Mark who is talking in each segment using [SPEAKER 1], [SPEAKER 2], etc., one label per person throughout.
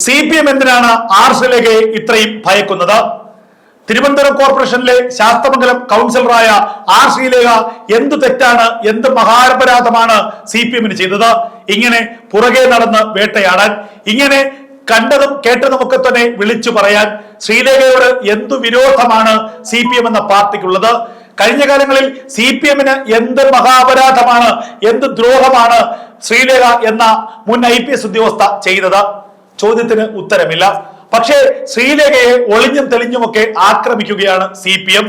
[SPEAKER 1] C P M എന്തിനാണ് R ശ്രീലേഖയെ ഇത്രയും ഭയക്കുന്നത്? തിരുവനന്തപുരം കോർപ്പറേഷനിലെ ശാസ്തമംഗലം കൗൺസിലറായ ആർ ശ്രീലേഖ എന്ത് തെറ്റാണ് എന്ത് മഹാപരാധമാണ് സി പി എമ്മിന് ചെയ്തത്? ഇങ്ങനെ പുറകെ നടന്ന് വേട്ടയാടാൻ ഇങ്ങനെ കണ്ടതും കേട്ടതും ഒക്കെ തന്നെ വിളിച്ചു പറയാൻ ശ്രീലേഖയോട് എന്തു വിരോധമാണ് സി പി എം എന്ന പാർട്ടിക്കുള്ളത്? കഴിഞ്ഞ കാലങ്ങളിൽ സി പി എമ്മിന് എന്ത് മഹാപരാധമാണ് എന്ത് ദ്രോഹമാണ് ശ്രീലേഖ എന്ന മുൻ ഐ പി എസ് ഉദ്യോഗസ്ഥ ചെയ്തത്? ചോദ്യത്തിന് ഉത്തരമില്ല. പക്ഷേ ശ്രീലേഖയെ ഒളിഞ്ഞും തെളിഞ്ഞുമൊക്കെ ആക്രമിക്കുകയാണ് സി പി എം.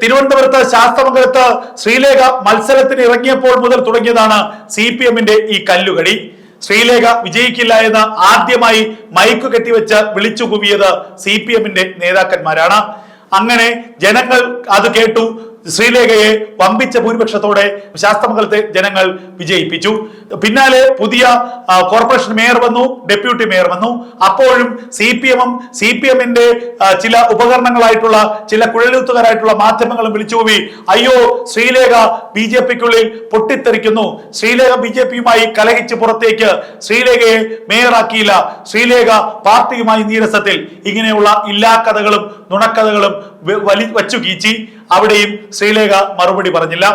[SPEAKER 1] തിരുവനന്തപുരത്ത് ശാസ്ത്രമംഗലത്ത് ശ്രീലേഖ മത്സരത്തിന് ഇറങ്ങിയപ്പോൾ മുതൽ തുടങ്ങിയതാണ് സി പി എമ്മിന്റെ ഈ കല്ലുകടി. ശ്രീലേഖ വിജയിക്കില്ല എന്ന് ആദ്യമായി മൈക്ക് കെട്ടിവെച്ച് വിളിച്ചു കുവിയത് സി പി എമ്മിന്റെ നേതാക്കന്മാരാണ്. അങ്ങനെ ജനങ്ങൾ അത് കേട്ടു. ശ്രീലേഖയെ വമ്പിച്ച ഭൂരിപക്ഷത്തോടെ ശാസ്ത്രമംഗലത്തെ ജനങ്ങൾ വിജയിപ്പിച്ചു. പിന്നാലെ പുതിയ കോർപ്പറേഷൻ മേയർ വന്നു ഡെപ്യൂട്ടി മേയർ വന്നു. അപ്പോഴും സി പി എമ്മും സി പി എമ്മിന്റെ ചില ഉപകരണങ്ങളായിട്ടുള്ള ചില കുഴലൂത്തുകാരായിട്ടുള്ള മാധ്യമങ്ങളും വിളിച്ചുപോയി അയ്യോ ശ്രീലേഖ ബി ജെ പിക്കുള്ളിൽ പൊട്ടിത്തെറിക്കുന്നു. ശ്രീലേഖ ബി ജെ പിയുമായി കലഹിച്ച് പുറത്തേക്ക്. ശ്രീലേഖയെ മേയറാക്കിയില്ല. ശ്രീലേഖ പാർട്ടിയുമായി നീരസത്തിൽ. ഇങ്ങനെയുള്ള ഇല്ലാ കഥകളും നുണക്കഥകളും വലി വച്ചു കീച്ചി. അവിടെയും ശ്രീലേഖ മറുപടി പറഞ്ഞില്ല.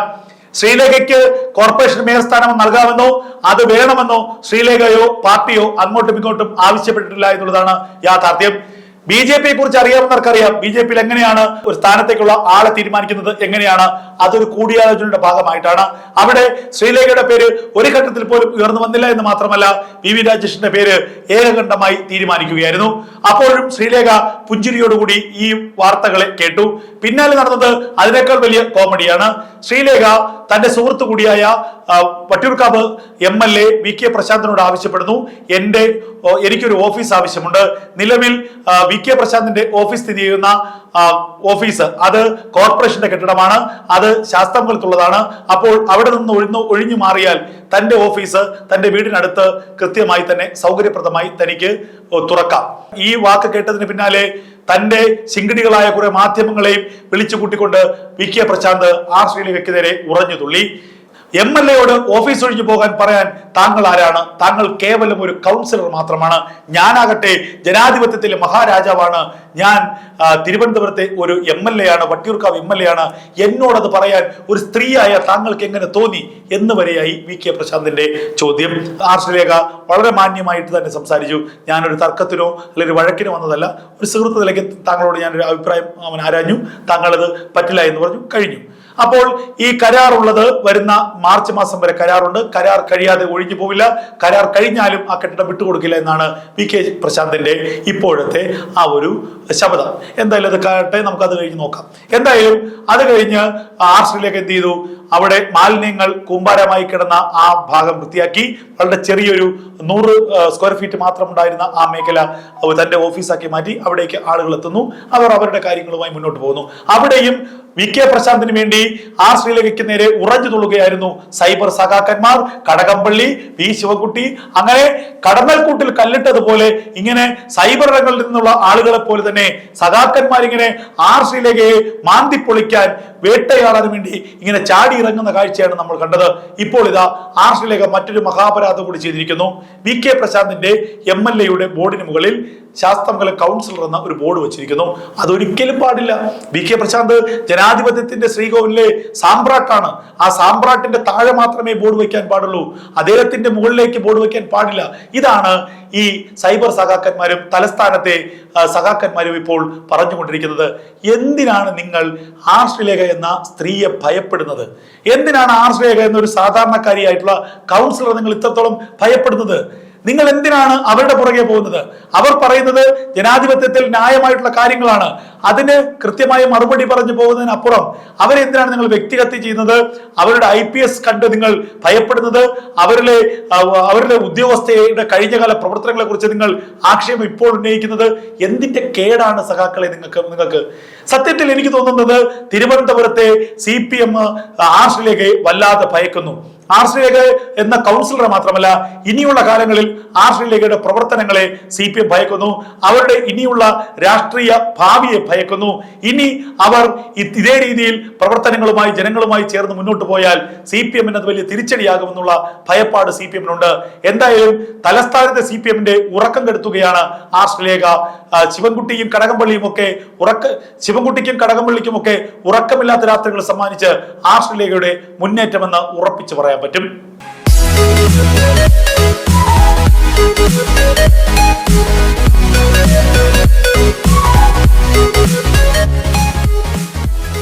[SPEAKER 1] ശ്രീലേഖയ്ക്ക് കോർപ്പറേഷൻ മേയർ സ്ഥാനം നൽകാമെന്നോ അത് വേണമെന്നോ ശ്രീലേഖയോ പാർട്ടിയോ അങ്ങോട്ടും ഇങ്ങോട്ടും ആവശ്യപ്പെട്ടിട്ടില്ല എന്നുള്ളതാണ് യാഥാർത്ഥ്യം. ബി ജെ പിയെ കുറിച്ച് അറിയാവുന്നവർക്കറിയാം. ബി ജെ പിയിൽ എങ്ങനെയാണ് ഒരു സ്ഥാനത്തേക്കുള്ള ആളെ തീരുമാനിക്കുന്നത് എങ്ങനെയാണ് അതൊരു കൂടിയാലോചനയുടെ ഭാഗമായിട്ടാണ്. അവിടെ ശ്രീലേഖയുടെ പേര് ഒരു ഘട്ടത്തിൽ പോലും ഉയർന്നു വന്നില്ല എന്ന് മാത്രമല്ല വി വി രാജേഷിന്റെ പേര് ഏകകണ്ഠമായി തീരുമാനിക്കുകയായിരുന്നു. അപ്പോഴും ശ്രീലേഖ പുഞ്ചിരിയോടുകൂടി ഈ വാർത്തകളെ കേട്ടു. പിന്നാലെ നടന്നത് അതിനേക്കാൾ വലിയ കോമഡിയാണ്. ശ്രീലേഖ തന്റെ സുഹൃത്തു കൂടിയായ Vattiyoorkavu M L A V K പ്രശാന്തിനോട് ആവശ്യപ്പെടുന്നു. എന്റെ എനിക്കൊരു ഓഫീസ് ആവശ്യമുണ്ട്. നിലവിൽ വി കെ പ്രശാന്തിന്റെ ഓഫീസ് സ്ഥിതി ചെയ്യുന്ന ഓഫീസ്. അത് കോർപ്പറേഷന്റെ കെട്ടിടമാണ്. അത് ശാസ്ത്രംകുളത്തുള്ളതാണ് അപ്പോൾ അവിടെ നിന്ന് ഒഴിഞ്ഞു ഒഴിഞ്ഞു മാറിയാൽ തന്റെ ഓഫീസ് തന്റെ വീടിനടുത്ത് കൃത്യമായി തന്നെ സൗകര്യപ്രദമായി തനിക്ക് തുറക്കാം. ഈ വാക്ക് കേട്ടതിന് പിന്നാലെ തന്റെ ശിങ്കിടികളായ കുറെ മാധ്യമങ്ങളെയും വിളിച്ചു കൂട്ടിക്കൊണ്ട് വി കെ പ്രശാന്ത് ആർ ശ്രീലിവയ്ക്കെതിരെ ഉറഞ്ഞു തുള്ളി. എം എൽ എയോട് ഓഫീസ് ഒഴിഞ്ഞു പോകാൻ പറയാൻ താങ്കൾ ആരാണ്? താങ്കൾ കേവലം ഒരു കൗൺസിലർ മാത്രമാണ്. ഞാനാകട്ടെ ജനാധിപത്യത്തിലെ മഹാരാജാവാണ്. ഞാൻ തിരുവനന്തപുരത്തെ ഒരു എം എൽ എ ആണ് വട്ടിയൂർക്കാവ് എം എൽ എ ആണ് എന്നോടത് പറയാൻ ഒരു സ്ത്രീയായ താങ്കൾക്ക് എങ്ങനെ തോന്നി? എന്ന് വരെയായി വി. കെ. പ്രശാന്തിന്റെ ചോദ്യം. ആർ ശ്രീലേഖ വളരെ മാന്യമായിട്ട് തന്നെ സംസാരിച്ചു. ഞാനൊരു തർക്കത്തിനോ അല്ലെങ്കിൽ വഴക്കിനോ വന്നതല്ല. ഒരു സുഹൃത്ത് നിലയ്ക്ക് താങ്കളോട് ഞാനൊരു അഭിപ്രായം അവൻ ആരാഞ്ഞു. താങ്കളത് പറ്റില്ല എന്ന് പറഞ്ഞു. കഴിഞ്ഞു. അപ്പോൾ ഈ കരാർ ഉള്ളത് വരുന്ന മാർച്ച് മാസം വരെ കരാറുണ്ട്. കരാർ കഴിയാതെ ഒഴിഞ്ഞു പോവില്ല. കരാർ കഴിഞ്ഞാലും ആ കെട്ടിടം വിട്ടുകൊടുക്കില്ല എന്നാണ് വി കെ പ്രശാന്തിന്റെ ഇപ്പോഴത്തെ ആ ഒരു ശബ്ദം എന്തായാലും അത് കാട്ടെ നമുക്ക് അത് കഴിഞ്ഞ് നോക്കാം. എന്തായാലും അത് കഴിഞ്ഞ് ആർസിലേക്ക് എന്ത് ചെയ്തു? അവിടെ മാലിന്യങ്ങൾ കൂമ്പാരമായി കിടന്ന ആ ഭാഗം വൃത്തിയാക്കി. വളരെ ചെറിയൊരു നൂറ് സ്ക്വയർ ഫീറ്റ് മാത്രം ഉണ്ടായിരുന്ന ആ മേഖല തന്റെ ഓഫീസാക്കി മാറ്റി അവിടേക്ക് ആളുകൾ എത്തുന്നു. അവർ അവരുടെ കാര്യങ്ങളുമായി മുന്നോട്ട് പോകുന്നു. അവിടെയും വി കെ പ്രശാന്തിന് വേണ്ടി ആർ ശ്രീലേഖയ്ക്ക് നേരെ ഉറഞ്ഞു തുള്ളുകയായിരുന്നു സൈബർ സഖാക്കന്മാർ. കടകംപള്ളി വി ശിവകുട്ടി അങ്ങനെ കടന്നൽക്കൂട്ടിൽ കല്ലിട്ടതുപോലെ ഇങ്ങനെ സൈബർ രംഗങ്ങളിൽ നിന്നുള്ള ആളുകളെ പോലെ തന്നെ സഖാക്കന്മാർ ഇങ്ങനെ ആർ ശ്രീലേഖയെ മാന്തിപ്പൊളിക്കാൻ വേട്ടയാടാൻ വേണ്ടി ഇങ്ങനെ ചാടി ഇറങ്ങുന്ന കാഴ്ചയാണ് നമ്മൾ കണ്ടത്. ഇപ്പോൾ ഇതാ ആർ ശ്രീലേഖ മറ്റൊരു മഹാപരാധം കൂടി ചെയ്തിരിക്കുന്നു. വി കെ പ്രശാന്തിന്റെ എം എൽ എയുടെ ബോർഡിന് മുകളിൽ ശാസ്ത്രമംഗല കൗൺസിലർ എന്ന ഒരു ബോർഡ് വെച്ചിരിക്കുന്നു. അതൊരിക്കലും പാടില്ല. വി കെ പ്രശാന്ത് ജനാധിപത്യത്തിന്റെ ശ്രീകോവിലെ സാമ്പ്രാട്ടാണ്. ആ സാമ്പ്രാട്ടിന്റെ താഴെ മാത്രമേ ബോർഡ് വയ്ക്കാൻ പാടുള്ളൂ. അദ്ദേഹത്തിന്റെ മുകളിലേക്ക് ബോർഡ് വയ്ക്കാൻ പാടില്ല. ഇതാണ് ഈ സൈബർ സഖാക്കന്മാരും തലസ്ഥാനത്തെ സഖാക്കന്മാരും ഇപ്പോൾ പറഞ്ഞുകൊണ്ടിരിക്കുന്നത്. എന്തിനാണ് നിങ്ങൾ ആർ ശ്രീലേഖ എന്ന സ്ത്രീയെ ഭയപ്പെടുന്നത്? എന്തിനാണ് ആർ ശ്രീലേഖ എന്നൊരു സാധാരണക്കാരിയായിട്ടുള്ള കൗൺസിലർ നിങ്ങൾ ഇത്രത്തോളം ഭയപ്പെടുന്നത്? നിങ്ങൾ എന്തിനാണ് അവരുടെ പുറകെ പോകുന്നത്? അവർ പറയുന്നത് ജനാധിപത്യത്തിൽ ന്യായമായിട്ടുള്ള കാര്യങ്ങളാണ്. അതിന് കൃത്യമായ മറുപടി പറഞ്ഞു പോകുന്നതിനപ്പുറം അവരെന്തിനാണ് നിങ്ങൾ വ്യക്തിഹത്യ ചെയ്യുന്നത്? അവരുടെ ഐ പി എസ് കണ്ട് നിങ്ങൾ ഭയപ്പെടുന്നത്? അവരിലെ അവരുടെ ഉദ്യോഗസ്ഥയുടെ കഴിഞ്ഞകാല പ്രവർത്തനങ്ങളെ കുറിച്ച് നിങ്ങൾ ആക്ഷേപം ഇപ്പോൾ ഉന്നയിക്കുന്നത്? എന്തിന്റെ കേടാണ് സഖാക്കളെ നിങ്ങൾക്ക് നിങ്ങൾക്ക്? സത്യത്തിൽ എനിക്ക് തോന്നുന്നത് തിരുവനന്തപുരത്തെ സി പി എം ആർഷിലേക്ക് വല്ലാതെ ഭയക്കുന്നു. ആർ ശ്രീലേഖ എന്ന കൗൺസിലറെ മാത്രമല്ല ഇനിയുള്ള കാലങ്ങളിൽ ആർ ശ്രീലേഖയുടെ പ്രവർത്തനങ്ങളെ സി പി എം ഭയക്കുന്നു അവരുടെ ഇനിയുള്ള രാഷ്ട്രീയ ഭാവിയെ ഭയക്കുന്നു. ഇനി അവർ ഇതേ രീതിയിൽ പ്രവർത്തനങ്ങളുമായി ജനങ്ങളുമായി ചേർന്ന് മുന്നോട്ട് പോയാൽ സി പി എമ്മിന് അത് വലിയ തിരിച്ചടിയാകുമെന്നുള്ള ഭയപ്പാട് സി പി എമ്മിനുണ്ട്. എന്തായാലും തലസ്ഥാനത്തെ സി പി എമ്മിന്റെ ഉറക്കം കെടുത്തുകയാണ് ആർ ശ്രീലേഖ ശിവൻകുട്ടിയും കടകംപള്ളിയും ഒക്കെ ഉറക്ക ശിവൻകുട്ടിക്കും കടകംപള്ളിക്കും ഒക്കെ ഉറക്കമില്ലാത്ത രാത്രികൾ സമ്മാനിച്ച് ആർ ശ്രീലേഖയുടെ മുന്നേറ്റമെന്ന് ഉറപ്പിച്ചു പറയാൻ പറ്റും.